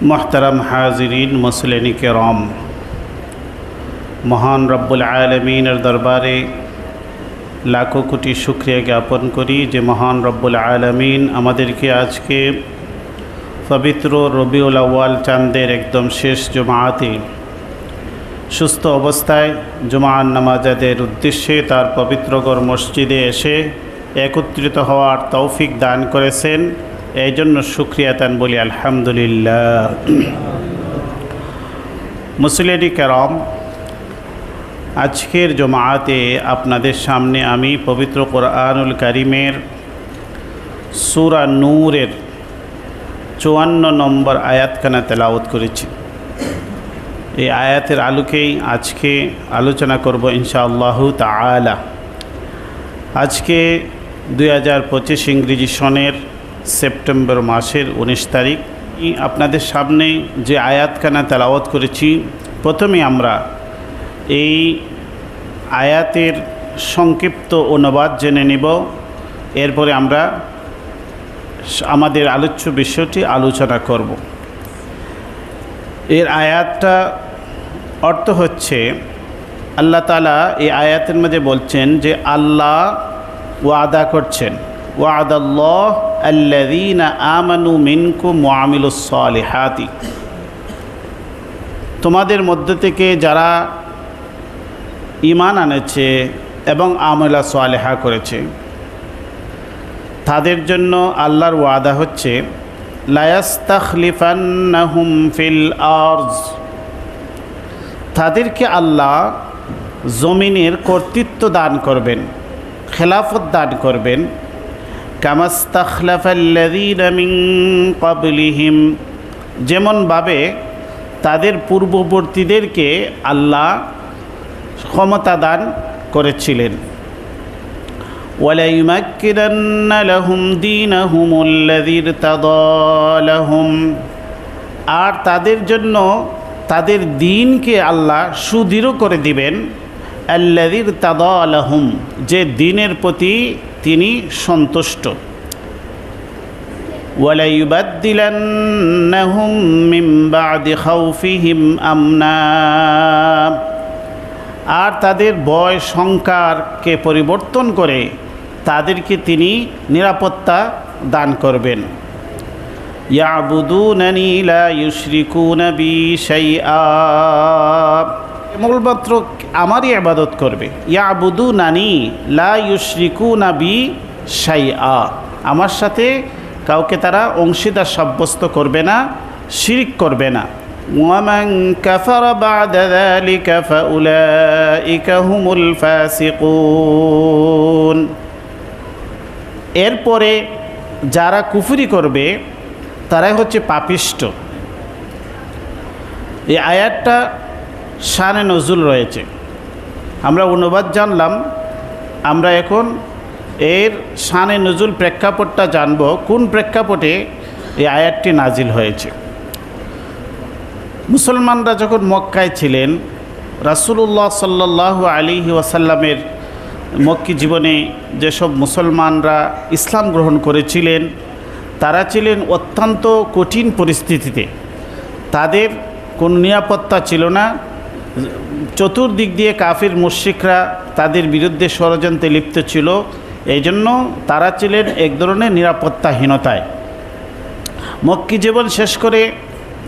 মোহতারাম হাজরিন মুসলিনী কেরম মহান রব্বুল আলমিনের দরবারে লাখো কোটি শুক্রিয়া জ্ঞাপন করি যে মহান রব্বুল আলমিন আমাদেরকে আজকে পবিত্র রবিউল আউ্য়াল চাঁদের একদম শেষ জমাতে সুস্থ অবস্থায় জুমান নামাজাদের উদ্দেশ্যে তার পবিত্রগড় মসজিদে এসে একত্রিত হওয়ার তৌফিক দান করেছেন এই জন্য সুক্রিয়া তান বলি, আলহামদুলিল্লাহ। মুসলিয়ানি কেরম, আজকের জমাতে আপনাদের সামনে আমি পবিত্র কোরআনুল করিমের সুরা নূরের চুয়ান্ন নম্বর আয়াতখানা তেলাওত করেছি। এই আয়াতের আলোকেই আজকে আলোচনা করব ইনশাআল্লাহ তালা আজকে দুই হাজার পঁচিশ ইংরেজি সনের সেপ্টেম্বর মাসের উনিশ তারিখ। আপনাদের সামনে যে আয়াতখানা তেলাওয়াত করেছি, প্রথমে আমরা এই আয়াতের সংক্ষিপ্ত অনুবাদ জেনে নেব। এরপরে আমরা আমাদের আলোচ্য বিষয়টি আলোচনা করব। এর আয়াতটা অর্থ হচ্ছে, আল্লাহ তালা এই আয়াতের মধ্যে বলছেন যে, আল্লাহ ওয়াদা করছেন। ওয়াদাল্লাহ আল্লাদিনা আমানু মিনকু মোয়ামিলুসলিহাতি তোমাদের মধ্য থেকে যারা ইমান আনেছে এবং আমলা সোয়ালেহা করেছে, তাদের জন্য আল্লাহর ওয়াদা হচ্ছে, লায়াস্তাখলিফান্নাহুম ফিল আরজ। তাদেরকে আল্লাহ জমিনের কর্তৃত্ব দান করবেন, খেলাফত দান করবেন কামাস্তাখলাফাল্লাদিন কাবলিহিম যেমনভাবে তাদের পূর্ববর্তীদেরকে আল্লাহ ক্ষমতা দান করেছিলেন وليمكنن لهم دينهم الذي ارتضى لهم আর তাদের জন্য তাদের দিনকে আল্লাহ সুদৃঢ় করে দিবেন আল্লাদির তাদা আলহুম যে দিনের প্রতি তিনি সন্তুষ্ট। আর তাদের বয় সংখ্যারকে পরিবর্তন করে, তাদেরকে তিনি নিরাপত্তা দান করবেন। ইয়াবুদুনানি লা ইউশরিকুনা বি মূলমাত্র আমারই আবাদত করবে ইয়াবুদু নানি লা ইউশরিকুনা বি শাইআ আমার সাথে কাউকে তারা অংশীদার সাব্যস্ত করবে না শিরিক করবে না ومن كفر بعد ذلك فأولئك هم الفاسقون এরপরে যারা কুফুরি করবে তারাই হচ্ছে পাপিষ্ট এই আয়াতটা শানে নজরুল রয়েছে। আমরা অনুবাদ জানলাম, আমরা এখন এর শানে নজরুল প্রেক্ষাপটটা জানব, কোন প্রেক্ষাপটে এই আয়াতটি নাজিল হয়েছে। মুসলমানরা যখন মক্কায় ছিলেন, রাসুলুল্লাহ সাল্লাহ আলী ওয়াসাল্লামের মক্কি জীবনে যেসব মুসলমানরা ইসলাম গ্রহণ করেছিলেন, তারা ছিলেন অত্যন্ত কঠিন পরিস্থিতিতে। তাদের কোনো নিরাপত্তা ছিল না চতুর্দিক দিয়ে কাফির মুশ্রিকরা তাদের বিরুদ্ধে ষড়যন্ত্রে লিপ্ত ছিল। এই জন্য তারা ছিলেন এক ধরনের নিরাপত্তাহীনতায়। মক্কি জীবন শেষ করে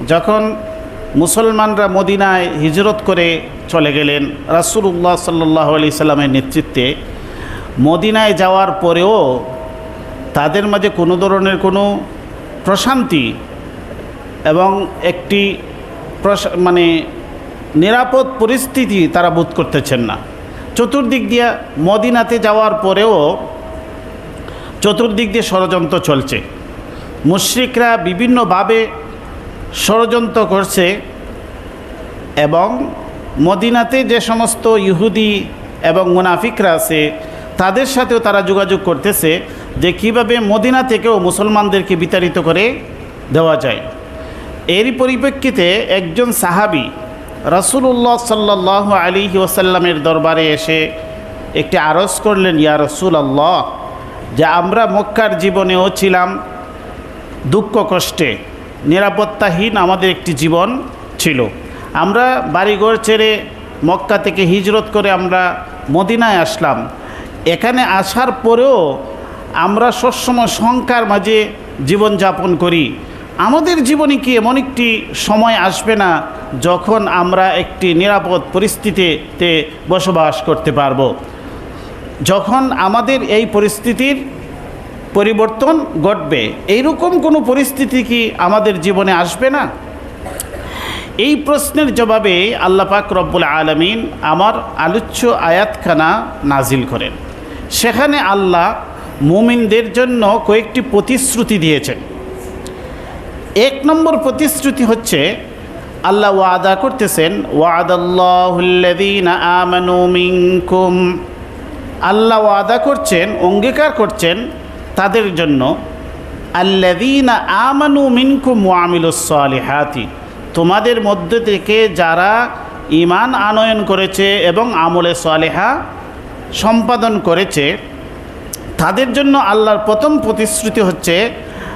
যখন মুসলমানরা মদিনায় হিজরত করে চলে গেলেন রাসুল্লাহ সাল্লাহ আলি সাল্লামের নেতৃত্বে। মদিনায় যাওয়ার পরেও তাদের মাঝে কোনো ধরনের কোনো প্রশান্তি এবং একটি মানে নিরাপদ পরিস্থিতি তারা বোধ করতেছেন না। চতুর্দিক দিয়ে মদিনাতে যাওয়ার পরেও চতুর্দিক দিয়ে ষড়যন্ত্র চলছে। মুশ্রিকরা বিভিন্নভাবে ষড়যন্ত্র করছে এবং মদিনাতে যে সমস্ত ইহুদি এবং মুনাফিকরা আছে, তাদের সাথেও তারা যোগাযোগ করতেছে যে কীভাবে মদিনা থেকেও মুসলমানদেরকে বিতাড়িত করে দেওয়া যায়। এরই পরিপ্রেক্ষিতে একজন সাহাবি রাসুল্লাহ সাল্লাহ আলী ওসাল্লামের দরবারে এসে একটি আরজ করলেন, ইয়া রসুল আল্লাহ যে আমরা মক্কার জীবনেও ছিলাম দুঃখ কষ্টে, নিরাপত্তাহীন আমাদের একটি জীবন ছিল। আমরা বাড়িঘর ছেড়ে মক্কা থেকে হিজরত করে আমরা মদিনায় আসলাম। এখানে আসার পরেও আমরা সবসময় শঙ্কার মাঝে জীবনযাপন করি। আমাদের জীবনে কি এমন একটি সময় আসবে না যখন আমরা একটি নিরাপদ পরিস্থিতিতে বসবাস করতে পারব? যখন আমাদের এই পরিস্থিতির পরিবর্তন ঘটবে, এইরকম কোনো পরিস্থিতি কি আমাদের জীবনে আসবে না? এই প্রশ্নের জবাবে আল্লাহ পাক রব্বুল আলমিন আমার আলোচ্য আয়াতখানা নাজিল করেন। সেখানে আল্লাহ মুমিনদের জন্য কয়েকটি প্রতিশ্রুতি দিয়েছেন। এক নম্বর প্রতিশ্রুতি হচ্ছে, আল্লাহ ওয়াদা করতেছেন, ওয়াদাল্লাহুল্লাযীনা আমানু মিনকুম। আল্লাহ ওয়াদা করছেন, অঙ্গীকার করছেন তাদের জন্য, আল্লাযীনা আমানু মিনকুম ওয়ামিলুস সালিহাতি। তোমাদের মধ্য থেকে যারা ইমান আনয়ন করেছে এবং আমলে সালেহা সম্পাদন করেছে, তাদের জন্য আল্লাহর প্রথম প্রতিশ্রুতি হচ্ছে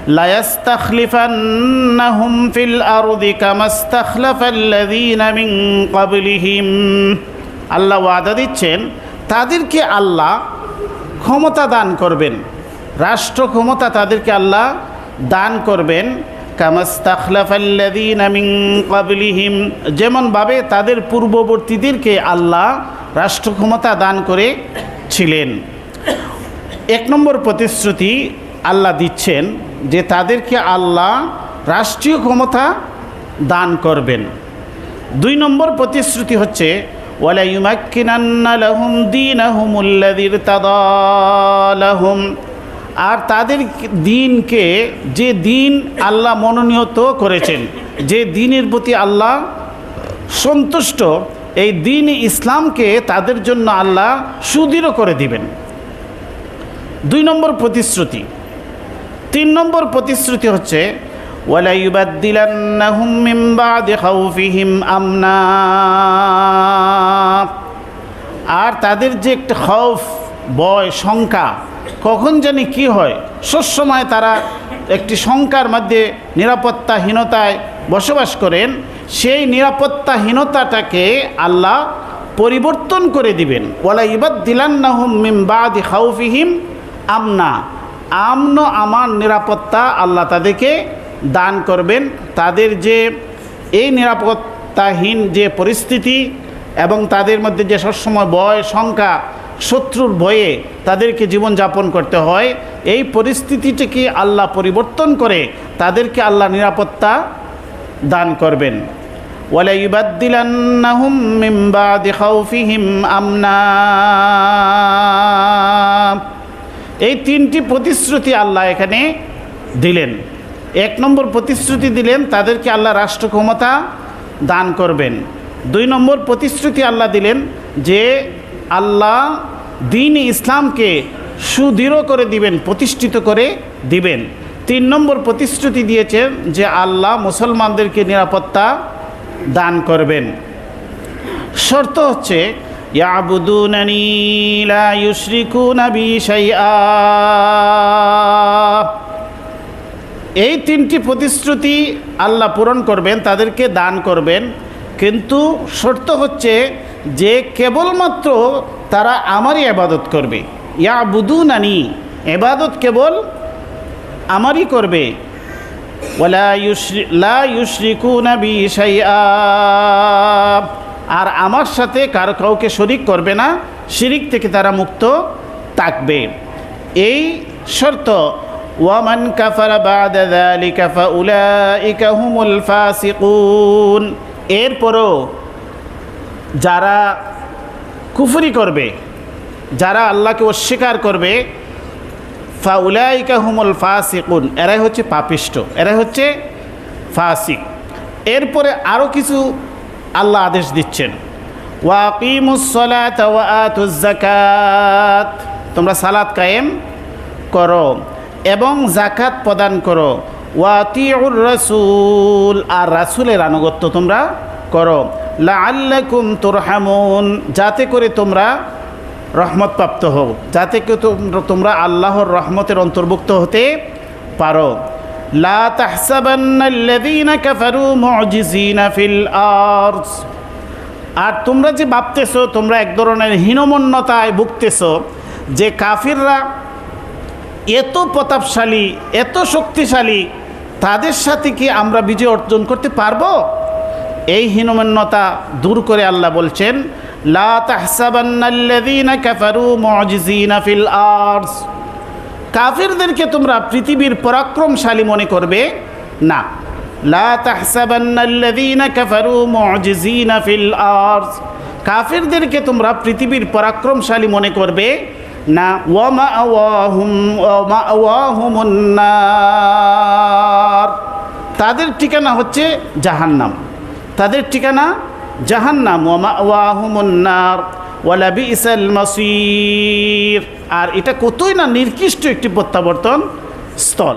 লায়াস্তাখলিফান্নাহুম ফিল আরদি কামাস্তাখলাফাল্লাযীনা মিন ক্বাবলিহিম। আল্লাহ ওয়াদা দিচ্ছেন, তাদেরকে আল্লাহ ক্ষমতা দান করবেন। রাষ্ট্র ক্ষমতা তাদেরকে আল্লাহ দান করবেন। কামাস্তাখলাফাল্লাযীনা ক্বাবলিহিম, যেমনভাবে তাদের পূর্ববর্তীদেরকে আল্লাহ রাষ্ট্র ক্ষমতা দান করে ছিলেন। এক নম্বর প্রতিশ্রুতি আল্লাহ দিচ্ছেন যে তাদেরকে আল্লাহ রাষ্ট্রীয় ক্ষমতা দান করবেন। দুই নম্বর প্রতিশ্রুতি হচ্ছে আর তাদের দিনকে, যে দিন আল্লাহ মনোনীত করেছেন, যে দিনের প্রতি আল্লাহ সন্তুষ্ট, এই দিন ইসলামকে তাদের জন্য আল্লাহ সুদৃঢ় করে দিবেন। দুই নম্বর প্রতিশ্রুতি তিন নম্বর প্রতিশ্রুতি হচ্ছে আর তাদের যে একটা খৌফ বয় শঙ্কা, কখন জানি কি হয়? সবসময় তারা একটি শঙ্কার মধ্যে নিরাপত্তাহীনতায় বসবাস করেন। সেই নিরাপত্তাহীনতাটাকে আল্লাহ পরিবর্তন করে দিবেন। ওয়ালা ইবাদ দিলান্নাহুম মিম বাদি খাউফিহিম আমনা। আমন আমার নিরাপত্তা আল্লাহ তাদেরকে দান করবেন। তাদের যে এই নিরাপত্তাহীন যে পরিস্থিতি এবং তাদের মধ্যে যে সবসময় ভয়, শঙ্কা, শত্রুর ভয়ে তাদেরকে জীবনযাপন করতে হয়, এই পরিস্থিতিটিকে আল্লাহ পরিবর্তন করে তাদেরকে আল্লাহ নিরাপত্তা দান করবেন। ওয়ালা ইবাদ্দিলান্নাহুম মিন বাদি আমনা। এই তিনটি প্রতিশ্রুতি আল্লাহ এখানে দিলেন। এক নম্বর প্রতিশ্রুতি দিলেন, তাদেরকে আল্লাহ রাষ্ট্র ক্ষমতা দান করবেন। দুই নম্বর প্রতিশ্রুতি আল্লাহ দিলেন যে, আল্লাহ দিন ইসলামকে সুদৃঢ় করে দিবেন, প্রতিষ্ঠিত করে দিবেন। তিন নম্বর প্রতিশ্রুতি দিয়েছেন যে, আল্লাহ মুসলমানদেরকে নিরাপত্তা দান করবেন। শর্ত হচ্ছে ইয়াবুদুনানি লা ইউশরিকুনা বি শাইআ। এই তিনটি প্রতিশ্রুতি আল্লাহ পূরণ করবেন, তাদেরকে দান করবেন। কিন্তু শর্ত হচ্ছে যে কেবলমাত্র তারা আমারই আবাদত করবে। ইয়া বুদুনানি এবাদত কেবল আমারই করবে। ওয়ালা ইউশরি, লা ইউশরিকুনা বি শাইআ। আর আমার সাথে কারও কাউকে শরিক করবে না, শিরিক থেকে তারা মুক্ত থাকবে। এই শর্ত, ওয়ামান কাফারা বাদা যালিকা ফাউলাইকা হুমুল ফাসিকুন। এরপরও যারা কুফরি করবে, যারা আল্লাহকে অস্বীকার করবে, ফাউলাইকা হুমুল ফাসিকুন, এরাই হচ্ছে পাপিষ্ট, এরাই হচ্ছে ফাসিক। এরপরে আরও কিছু আল্লাহ আদেশ দিচ্ছেন। তোমরা সালাত কায়েম করো এবং জাকাত প্রদান করো। ওয়াতিউর রসুল। আর রাসুলের আনুগত্য তোমরা করো। লা আল্লাকুম তুরহামুন। যাতে করে তোমরা রহমত প্রাপ্ত হও। যাতে করে তোমরা আল্লাহর রহমতের অন্তর্ভুক্ত হতে পারো। লা তাহসাবান্নাল্লাযীনা কাফারু মুজিজিনা ফিল আরজ আর তোমরা যে ভাবতেছো, তোমরা এক ধরনের হীনমন্যতায় ভুগতেছো যে কাফিররা এত প্রতাপশালী, এত শক্তিশালী, তাদের সাথে কি আমরা বিজয় অর্জন করতে পারব? এই হীনমন্যতা দূর করে আল্লাহ বলছেন, লা তাহসাবান্নাল্লাযীনা কাফারু মুজিজিনা ফিল আরজ কাফিরদেরকে তোমরা পৃথিবীর পরাক্রমশালী মনে করবে না। লা কাফিরদেরকে তোমরা পৃথিবীর পরাক্রমশালী মনে করবে না। তাদের ঠিকানা হচ্ছে জাহান্নাম। তাদের ঠিকানা জাহান্নাম। ওয়া মাআওয়াহুমুন নার ইসাল মাসির। আর এটা কতই না নির্দিষ্ট একটি প্রত্যাবর্তন স্থল।